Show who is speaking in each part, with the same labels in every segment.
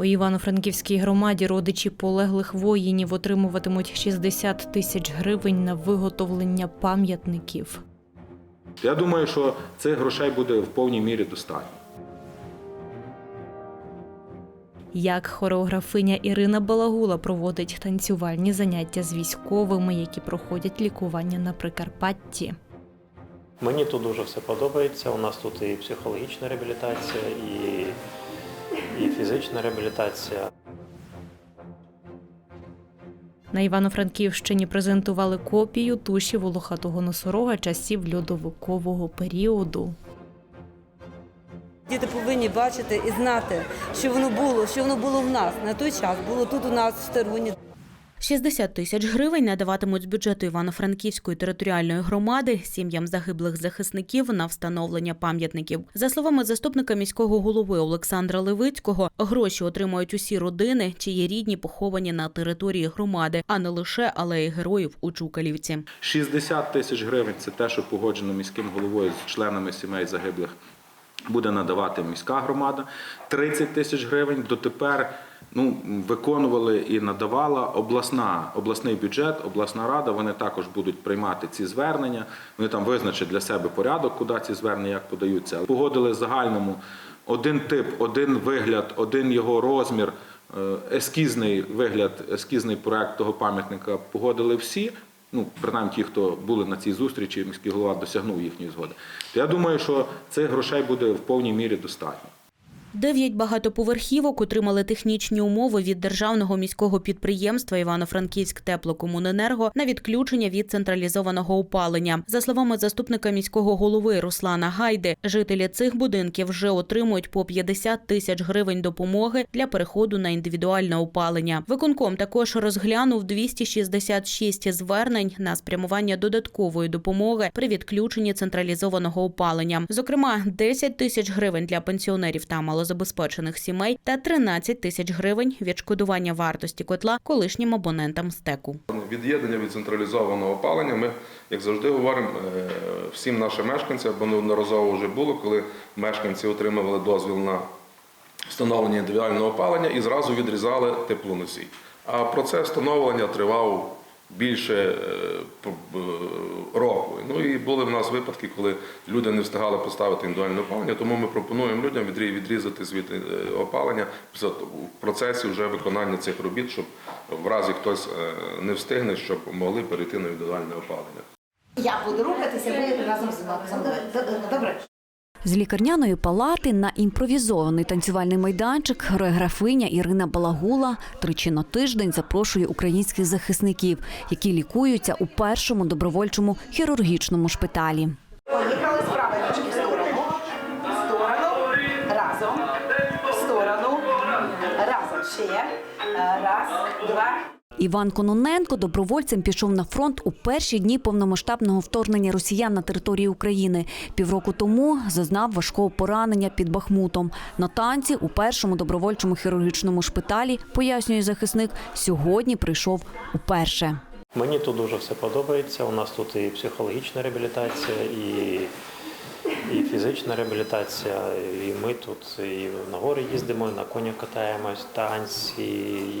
Speaker 1: У Івано-Франківській громаді родичі полеглих воїнів отримуватимуть 60 тисяч гривень на виготовлення пам'ятників.
Speaker 2: Я думаю, що цих грошей буде в повній мірі достатньо.
Speaker 1: Як хореографиня Ірина Балагула проводить танцювальні заняття з військовими, які проходять лікування на Прикарпатті.
Speaker 3: Мені тут дуже все подобається. У нас тут і психологічна реабілітація, і, і фізична реабілітація.
Speaker 1: На Івано-Франківщині презентували копію туші волохатого носорога часів льодовикового періоду.
Speaker 4: Діти повинні бачити і знати, що воно було, що воно було в нас на той час. Було тут у нас в Старуні.
Speaker 1: 60 тисяч гривень надаватимуть з бюджету Івано-Франківської територіальної громади сім'ям загиблих захисників на встановлення пам'ятників. За словами заступника міського голови Олександра Левицького, гроші отримають усі родини, чиї рідні поховані на території громади, а не лише алеї героїв у Чукалівці.
Speaker 2: 60 тисяч гривень це те, що погоджено міським головою з членами сімей загиблих. Буде надавати міська громада 30 тисяч гривень. Дотепер ну, виконували і надавала обласна, обласний бюджет, обласна рада. Вони також будуть приймати ці звернення. Вони там визначать для себе порядок, куди ці звернення як подаються. Погодили загальному один тип, один вигляд, один його розмір, е, ескізний вигляд, ескізний проект того пам'ятника погодили всі. Ну, принаймні ті, хто були на цій зустрічі, міський голова досягнув їхньої згоди. Я думаю, що цих грошей буде в повній мірі достатньо.
Speaker 1: Дев'ять багатоповерхівок отримали технічні умови від державного міського підприємства Івано-Франківськ теплокомуненерго на відключення від централізованого опалення. За словами заступника міського голови Руслана Гайди, жителі цих будинків вже отримують по 50 тисяч гривень допомоги для переходу на індивідуальне опалення. Виконком також розглянув 266 звернень на спрямування додаткової допомоги при відключенні централізованого опалення. Зокрема, 10 тисяч гривень для пенсіонерів та малозабезпечених сімей та 13 тисяч гривень відшкодування вартості котла колишнім абонентам стеку.
Speaker 5: Від'єднання від централізованого опалення. Ми, як завжди, говоримо е, всім нашим мешканцям, бо неодноразово вже було, коли мешканці отримували дозвіл на встановлення індивідуального опалення і зразу відрізали теплоносій. А процес встановлення тривав більше е, е, року. Ну і були в нас випадки, коли люди не встигали поставити індивідуальне опалення, тому ми пропонуємо людям відрі- відрізати звід е, опалення в процесі вже виконання цих робіт, щоб в разі хтось не встигне, щоб могли перейти на індивідуальне опалення.
Speaker 6: Я буду рухатися, ви разом зі мною. Добре.
Speaker 7: З лікарняної палати на імпровізований танцювальний майданчик хореографиня Ірина Балагула тричі на тиждень запрошує українських захисників, які лікуються у першому добровольчому хірургічному шпиталі.
Speaker 6: Справа
Speaker 7: Іван Кононенко добровольцем пішов на фронт у перші дні повномасштабного вторгнення росіян на території України. Півроку тому зазнав важкого поранення під Бахмутом. На танці у першому добровольчому хірургічному шпиталі, пояснює захисник, сьогодні прийшов уперше.
Speaker 3: Мені тут дуже все подобається. У нас тут і психологічна реабілітація, і, і фізична реабілітація. І ми тут і на гори їздимо, і на конях катаємось, танці,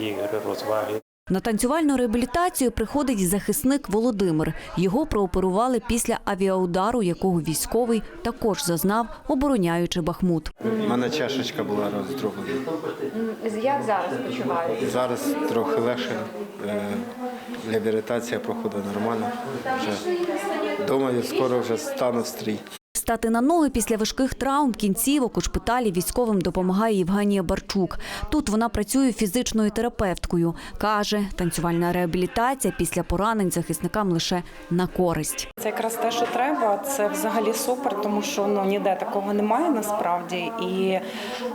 Speaker 3: ігри, розваги.
Speaker 7: На танцювальну реабілітацію приходить захисник Володимир. Його прооперували після авіаудару, якого військовий також зазнав, обороняючи Бахмут.
Speaker 8: У мене чашечка була роздроблена.
Speaker 9: Як зараз почуваєте?
Speaker 8: Зараз трохи легше. Е, Реабілітація проходить нормально. Вже думаю, скоро вже стану в стрій.
Speaker 7: Стати на ноги після важких травм кінцівок у шпиталі військовим допомагає Євгенія Барчук. Тут вона працює фізичною терапевткою. Каже, танцювальна реабілітація після поранень захисникам лише на користь.
Speaker 10: Це якраз те, що треба. Це взагалі супер, тому що ну ніде такого немає насправді. І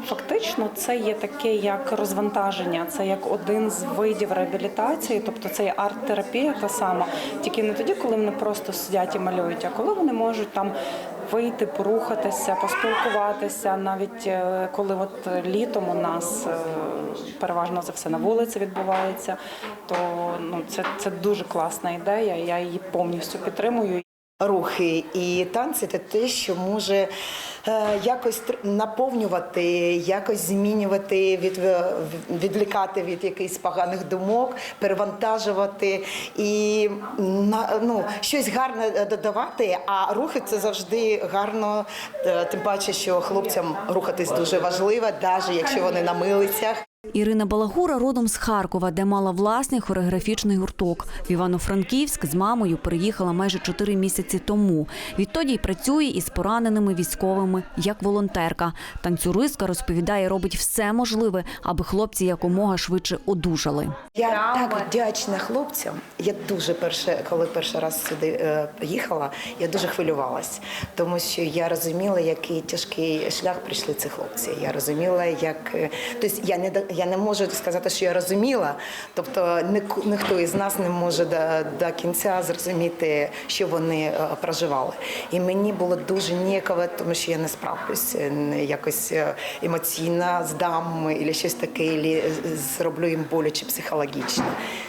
Speaker 10: фактично це є таке як розвантаження, це як один з видів реабілітації, тобто це є арт-терапія та сама. Тільки не тоді, коли вони просто сидять і малюють, а коли вони можуть там вийти, порухатися, поспілкуватися. Навіть е, коли от літом у нас е, переважно за все на вулиці відбувається, то ну це, це дуже класна ідея. Я її повністю підтримую.
Speaker 6: Рухи і танці це те, що може е, якось наповнювати, якось змінювати, від, відлікати від якихось поганих думок, перевантажувати і на, ну, щось гарне додавати. А рухи це завжди гарно, е, тим паче, що хлопцям рухатись дуже важливо, навіть якщо вони на милицях.
Speaker 7: Ірина Балагура родом з Харкова, де мала власний хореографічний гурток. В Івано-Франківськ з мамою переїхала майже чотири місяці тому. Відтоді й працює із пораненими військовими як волонтерка. Танцюристка розповідає, робить все можливе, аби хлопці якомога швидше одужали.
Speaker 6: Я так вдячна хлопцям. Я дуже перше, коли перший раз сюди е, приїхала, я дуже хвилювалась, тому що я розуміла, який тяжкий шлях прийшли ці хлопці. Я розуміла, як е, тобто я не я не можу сказати, що я розуміла. Тобто ні- ніхто із нас не може до, до кінця зрозуміти, що вони е, проживали. І мені було дуже ніяково, тому що я не справлюсь е, якось е, емоційно здам або щось таке, або зроблю їм боляче психологічно.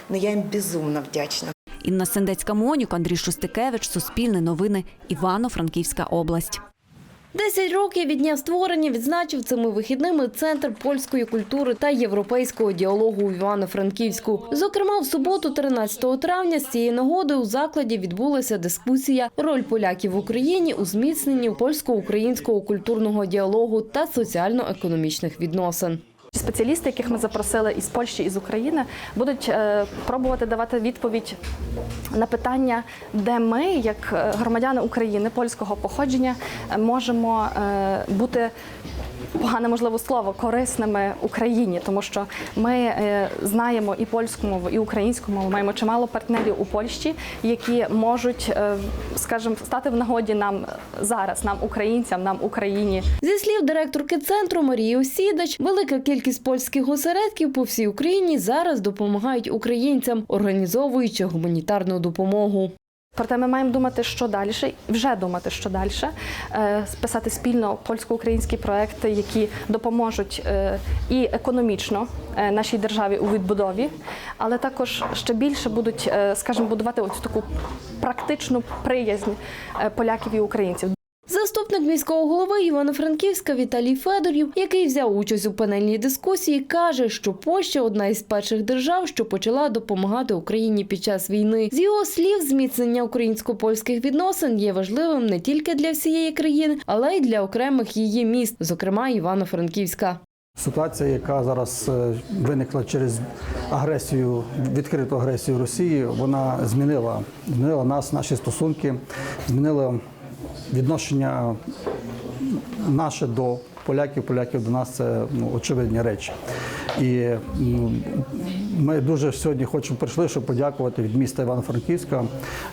Speaker 6: Ну я їм безумно вдячна.
Speaker 7: Інна Сендецька Монюк, Андрій Шостикевич, Суспільне новини, Івано-Франківська область.
Speaker 11: Десять років від дня створення відзначив цими вихідними центр польської культури та європейського діалогу у Івано-Франківську. Зокрема, в суботу, 13 травня, з цієї нагоди у закладі відбулася дискусія «Роль поляків в Україні у зміцненні польсько-українського культурного діалогу та соціально-економічних відносин.
Speaker 12: Спеціалісти, яких ми запросили із Польщі і з України, будуть е, пробувати давати відповідь на питання, де ми, як е, громадяни України польського походження, е, можемо бути. Погане можливо слово корисними Україні, тому що ми е, знаємо і польську мову, і українську мову. Маємо чимало партнерів у Польщі, які можуть, е, скажімо, стати в нагоді нам зараз, нам, українцям, нам Україні.
Speaker 11: Зі слів директорки центру Марії Осідач, велика кількість польських осередків по всій Україні зараз допомагають українцям, організовуючи гуманітарну допомогу.
Speaker 12: Проте ми маємо думати, що далі, вже думати, що далі, писати списати спільно польсько-українські проекти, які допоможуть е, і економічно е, нашій державі у відбудові, але також ще більше будуть, е, скажімо, будувати ось таку практичну приязнь е, поляків і українців.
Speaker 11: Заступник міського голови Івано-Франківська Віталій Федорів, який взяв участь у панельній дискусії, каже, що Польща одна із перших держав, що почала допомагати Україні під час війни. З його слів, зміцнення українсько-польських відносин є важливим не тільки для всієї країни, але й для окремих її міст, зокрема Івано-Франківська.
Speaker 13: Ситуація, яка зараз е, виникла через агресію, відкриту агресію Росії, вона змінила, змінила нас, наші стосунки, змінила відношення наше до поляків, поляків до нас це ну, очевидні речі. І ну, ми дуже сьогодні хочемо прийшли, щоб подякувати від міста Івано-Франківська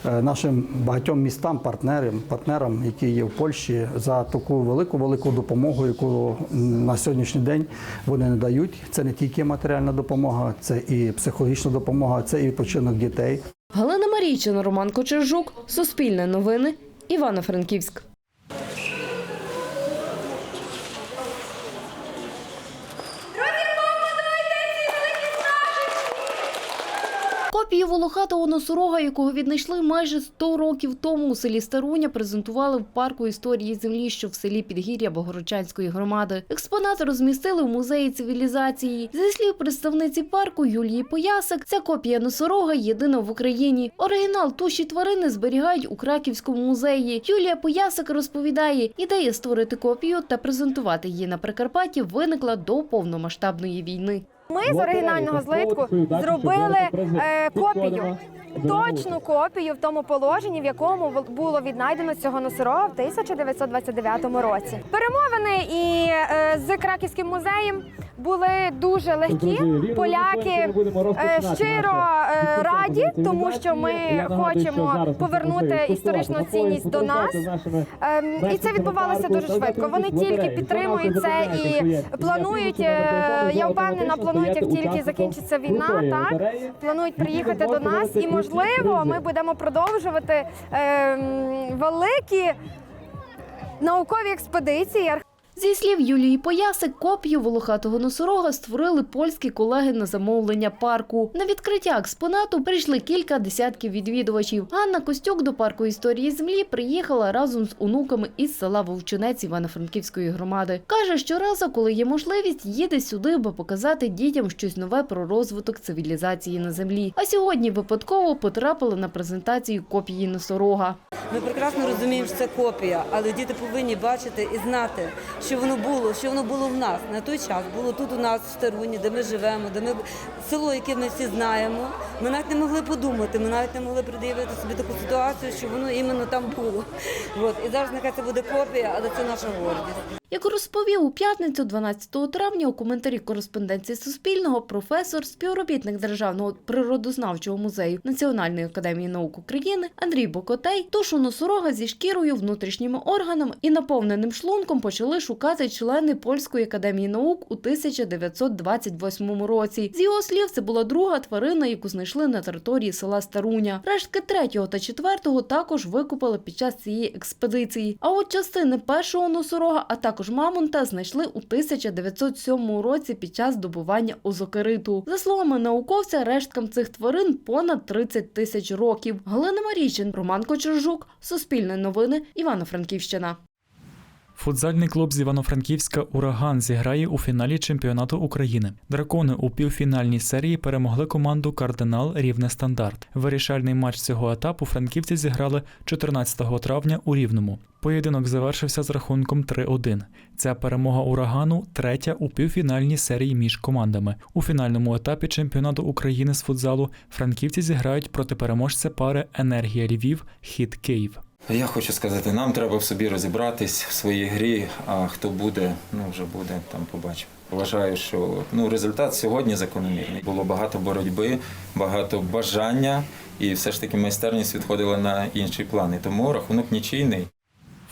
Speaker 13: е, нашим багатьом містам, партнерам, партнерам, які є в Польщі, за таку велику велику допомогу, яку на сьогоднішній день вони надають. Це не тільки матеріальна допомога, це і психологічна допомога, це і відпочинок дітей.
Speaker 11: Галина Марійчина, Роман Кочержук, Суспільне новини, Івано-Франківськ. Копію волохатого носорога, якого віднайшли майже 100 років тому у селі Старуня, презентували в парку історії землі, що в селі Підгір'я Богородчанської громади. Експонати розмістили в музеї цивілізації. Зі слів представниці парку Юлії Поясик, ця копія носорога єдина в Україні. Оригінал туші тварини зберігають у Краківському музеї. Юлія Поясик розповідає, ідея створити копію та презентувати її на Прикарпатті виникла до повномасштабної війни.
Speaker 9: Ми з оригінального злитку зробили е, копію, точну копію в тому положенні, в якому було віднайдено цього носорога в 1929 році. Перемовини і е, з Краківським музеєм були дуже легкі. Поляки е, щиро е, раді, тому що ми хочемо повернути історичну цінність до нас. І це відбувалося дуже швидко. Вони тільки підтримують це і планують. Я впевнена, планують, як тільки закінчиться війна, так планують приїхати до нас, і можливо, ми будемо продовжувати ем, великі наукові експедиції.
Speaker 11: Зі слів Юлії Поясик, копію волохатого носорога створили польські колеги на замовлення парку. На відкриття експонату прийшли кілька десятків відвідувачів. Ганна Костюк до парку історії землі приїхала разом з онуками із села Вовчинець Івано-Франківської громади. Каже, щоразу, коли є можливість, їде сюди, аби показати дітям щось нове про розвиток цивілізації на землі. А сьогодні випадково потрапили на презентацію копії носорога.
Speaker 4: Ми прекрасно розуміємо, що це копія, але діти повинні бачити і знати, що воно було, що воно було в нас на той час. Було тут у нас в Старуні, де ми живемо, де ми село, яке ми всі знаємо. Ми навіть не могли подумати, ми навіть не могли пред'явити собі таку ситуацію, що воно іменно там було. От і зараз нехай це буде копія, але це наша гордість.
Speaker 11: Як розповів у п'ятницю, 12 травня, у коментарі кореспонденції Суспільного, професор, співробітник Державного природознавчого музею Національної академії наук України Андрій Бокотей тушу носорога зі шкірою, внутрішніми органами і наповненим шлунком почали шукати члени Польської академії наук у 1928 році. З його слів, це була друга тварина, яку знайшли на території села Старуня. Рештки третього та четвертого також викопали під час цієї експедиції. А от частини першого носорога, а також мамонта, знайшли у 1907 році під час добування озокериту. За словами науковця, решткам цих тварин понад 30 тисяч років. Галина Марійчин, Роман Кочержук, Суспільне новини, Івано-Франківщина.
Speaker 14: Футзальний клуб з Івано-Франківська Ураган зіграє у фіналі чемпіонату України. Дракони у півфінальній серії перемогли команду Кардинал Рівне Стандарт. Вирішальний матч цього етапу франківці зіграли 14 травня у Рівному. Поєдинок завершився з рахунком 3-1. Ця перемога урагану третя у півфінальній серії між командами. У фінальному етапі чемпіонату України з футзалу франківці зіграють проти переможця пари Енергія Львів Хіт Київ.
Speaker 15: Я хочу сказати, нам треба в собі розібратись в своїй грі, а хто буде, ну вже буде, там побачимо. Вважаю, що ну, результат сьогодні закономірний. Було багато боротьби, багато бажання, і все ж таки майстерність відходила на інші плани. Тому рахунок нічийний.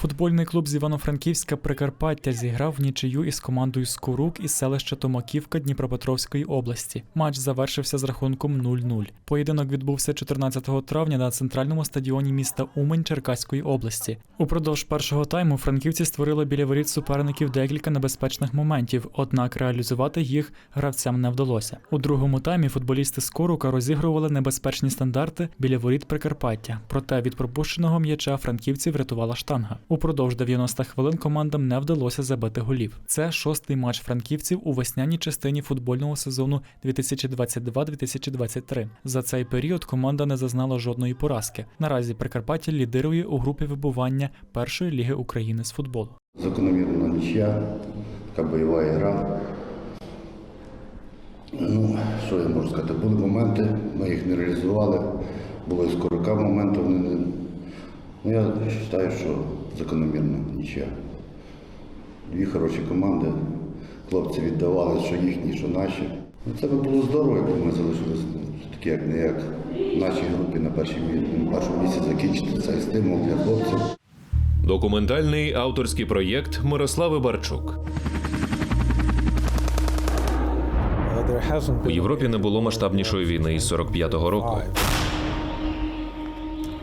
Speaker 14: Футбольний клуб з Івано-Франківська Прикарпаття зіграв в нічию із командою Скорук із селища Томаківка Дніпропетровської області. Матч завершився з рахунком 0-0. Поєдинок відбувся 14 травня на центральному стадіоні міста Умань Черкаської області. Упродовж першого тайму франківці створили біля воріт суперників декілька небезпечних моментів, однак реалізувати їх гравцям не вдалося. У другому таймі футболісти Скорука розігрували небезпечні стандарти біля воріт Прикарпаття. Проте від пропущеного м'яча франківців врятувала штанга. Упродовж 90 хвилин командам не вдалося забити голів. Це шостий матч франківців у весняній частині футбольного сезону 2022-2023. За цей період команда не зазнала жодної поразки. Наразі Прикарпаття лідирує у групі вибування першої ліги України з футболу.
Speaker 16: Закономірна нічия, така бойова гра. Ну, що я можу сказати? Були моменти, ми їх не реалізували. Були скорока моменти, вони не. Ну, я вважаю, що закономірна нічия. Дві хороші команди. Хлопці віддавали, що їхні, що наші. Ну, це би було здорово, якби ми залишилися такі, як не як в нашій групі на першому місці закінчити цей стимул для хлопців.
Speaker 17: Документальний авторський проєкт Мирослави Барчук. У Європі не було масштабнішої війни із 45-го року.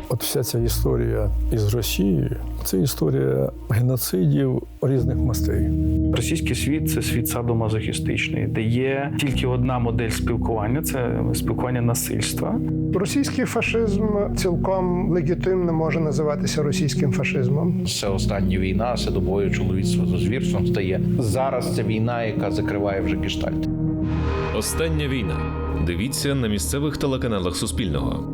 Speaker 18: От вся ця історія із Росією це історія геноцидів різних мастей.
Speaker 19: Російський світ це світ садомазохістичний, де є тільки одна модель спілкування це спілкування насильства.
Speaker 20: Російський фашизм цілком легітимно може називатися російським фашизмом.
Speaker 21: Це остання війна, це добою чоловіцтво за звірством стає. Зараз це війна, яка закриває вже гештальт.
Speaker 17: Остання війна. Дивіться на місцевих телеканалах Суспільного.